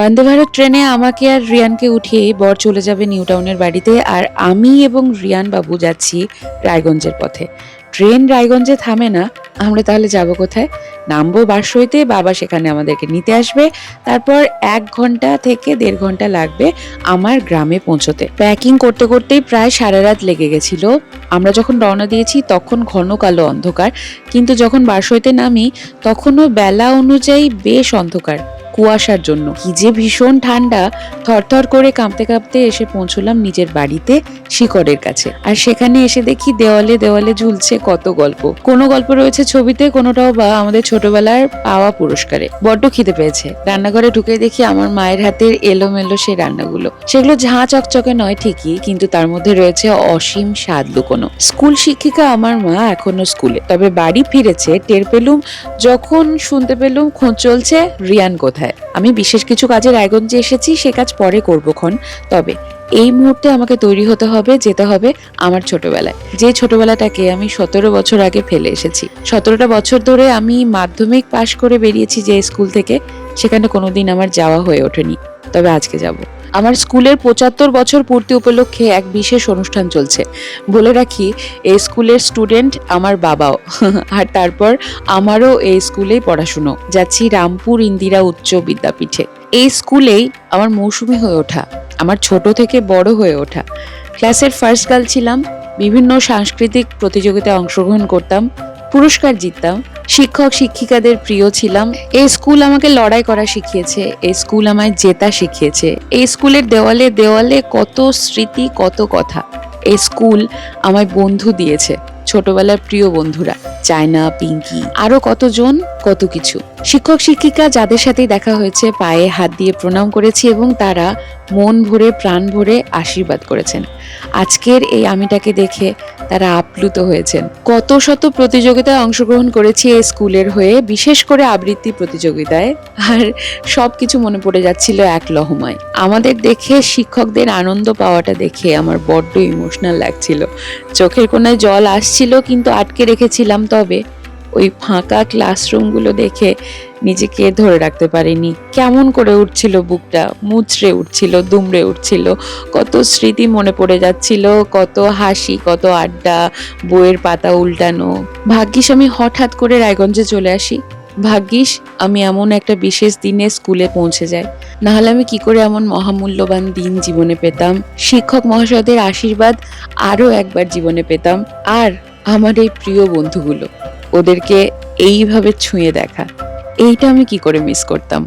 বন্দে ভারত ট্রেনে আমাকে আর রিয়ানকে উঠিয়ে বর চলে যাবে নিউ টাউনের বাড়িতে, আর আমি এবং রিয়ান বাবু যাচ্ছি রায়গঞ্জের পথে। ট্রেন রায়গঞ্জে থামে না, আমরা তাহলে যাব কোথায়? নামবো বারসইতে, বাবা সেখানে আমাদেরকে নিতে আসবে, তারপর এক ঘণ্টা থেকে দেড় ঘণ্টা লাগবে আমার গ্রামে পৌঁছতে। প্যাকিং করতে করতেই প্রায় সারা রাত লেগে গেছিল। আমরা যখন রওনা দিয়েছি, তখন ঘন কালো অন্ধকার, কিন্তু যখন বারসইতে নামি, তখনও বেলা অনুযায়ী বেশ অন্ধকার। কুয়াশার জন্য। কি যে ভীষণ ঠান্ডা, থরথর করে কাঁপতে কাঁপতে এসে পৌঁছলাম নিজের বাড়িতে শিকড়ের কাছে। আর সেখানে এসে দেখি দেওয়ালে দেওয়ালে ঝুলছে কত গল্প। কোনো গল্প রয়েছে ছবিতে, কোনোটাও বা আমাদের ছোটবেলার পাওয়া পুরস্কারে। বড্ড খিদে পেয়েছে। রান্নাঘরে ঢুকে দেখি আমার মায়ের হাতের এলোমেলো সেই রান্নাগুলো। সেগুলো ঝাঁ চকচকে নয় ঠিকই, কিন্তু তার মধ্যে রয়েছে অসীম স্বাদ লুকোনো। স্কুল শিক্ষিকা আমার মা এখনও স্কুলে। তবে বাড়ি ফিরেছে, টের পেলুম, যখন শুনতে পেলুম, খোঁজ চলছে রিয়ান কোথায়। আমি বিশেষ কিছু কাজে রায়গঞ্জে এসেছি, সে কাজ পরে করব ক্ষণ। তবে এই মুহূর্তে আমাকে তৈরি হতে হবে, যেতে হবে আমার ছোটবেলায়। যে ছোটবেলাটাকে আমি সতেরো বছর আগে ফেলে এসেছি। সতেরোটা বছর ধরে আমি মাধ্যমিক পাশ করে বেরিয়েছি যে স্কুল থেকে, সেখানে কোনোদিন আমার যাওয়া হয়ে ওঠেনি। তবে আজকে যাব। আমার স্কুলের পঁচাত্তর বছর পূর্তি উপলক্ষে এক বিশেষ অনুষ্ঠান চলছে। বলে রাখি, এই স্কুলের স্টুডেন্ট আমার বাবাও। আর তারপর আমারও এই স্কুলেই পড়াশুনো। যাচ্ছি রামপুর ইন্দিরা উচ্চ বিদ্যাপীঠে। এই স্কুলেই আমার মৌসুমি হয়ে ওঠা, আমার ছোট থেকে বড় হয়ে ওঠা। ক্লাসের ফার্স্ট গার্ল ছিলাম, বিভিন্ন সাংস্কৃতিক প্রতিযোগিতায় অংশগ্রহণ করতাম পুরস্কার জিততাম। শিক্ষক শিক্ষিকাদের প্রিয় ছিলাম। এই স্কুল আমাকে লড়াই করা শিখিয়েছে। এই স্কুল আমায় জেতা শিখিয়েছে। এই স্কুলের দেওয়ালে দেওয়ালে কত স্মৃতি, কত কথা। এই স্কুল আমায় বন্ধু দিয়েছে। ছোটবেলার প্রিয় বন্ধুরা, চায়না, পিঙ্কি, আরও কতজন, কত কিছু। শিক্ষক শিক্ষিকা যাদের সাথেই দেখা হয়েছে, পায়ে হাত দিয়ে প্রণাম করেছি এবং তারা মন ভরে, প্রাণ ভরে আশীর্বাদ করেছেন। আজকের এই আমিটাকে দেখে তারা আপ্লুত হয়েছেন। কত শত প্রতিযোগিতায় অংশগ্রহণ করেছি এই স্কুলের হয়ে, বিশেষ করে আবৃত্তি প্রতিযোগিতায়। আর সব কিছু মনে পড়ে যাচ্ছিল এক লহমায়। আমাদের দেখে শিক্ষকদের আনন্দ পাওয়াটা দেখে আমার বড্ড ইমোশনাল লাগছিল। চোখের কোনায় জল আসছিল, কিন্তু আটকে রেখেছিলাম তবে। ওই ফাঁকা ক্লাসরুমগুলো দেখে নিজেকে ধরে রাখতে পারিনি। কেমন করে উঠছিল বুকটা, মুচড়ে উঠছিল, দুমড়ে উঠছিল, কত স্মৃতি মনে পড়ে যাচ্ছিল, কত হাসি, কত আড্ডা, বইয়ের পাতা উল্টানো। ভাগ্যিস আমি হঠাৎ করে রায়গঞ্জে চলে আসি। ভাগ্যিস আমি এমন একটা বিশেষ দিনে স্কুলে পৌঁছে যাই। নাহলে আমি কি করে এমন মহামূল্যবান দিন জীবনে পেতাম? শিক্ষক মহাশয়দের আশীর্বাদ আরও একবার জীবনে পেতাম। আর আমার এই প্রিয় বন্ধুগুলো। ওদেরকে এইভাবে ছুঁয়ে দেখা। এইটা আমি কি করে মিস করতাম?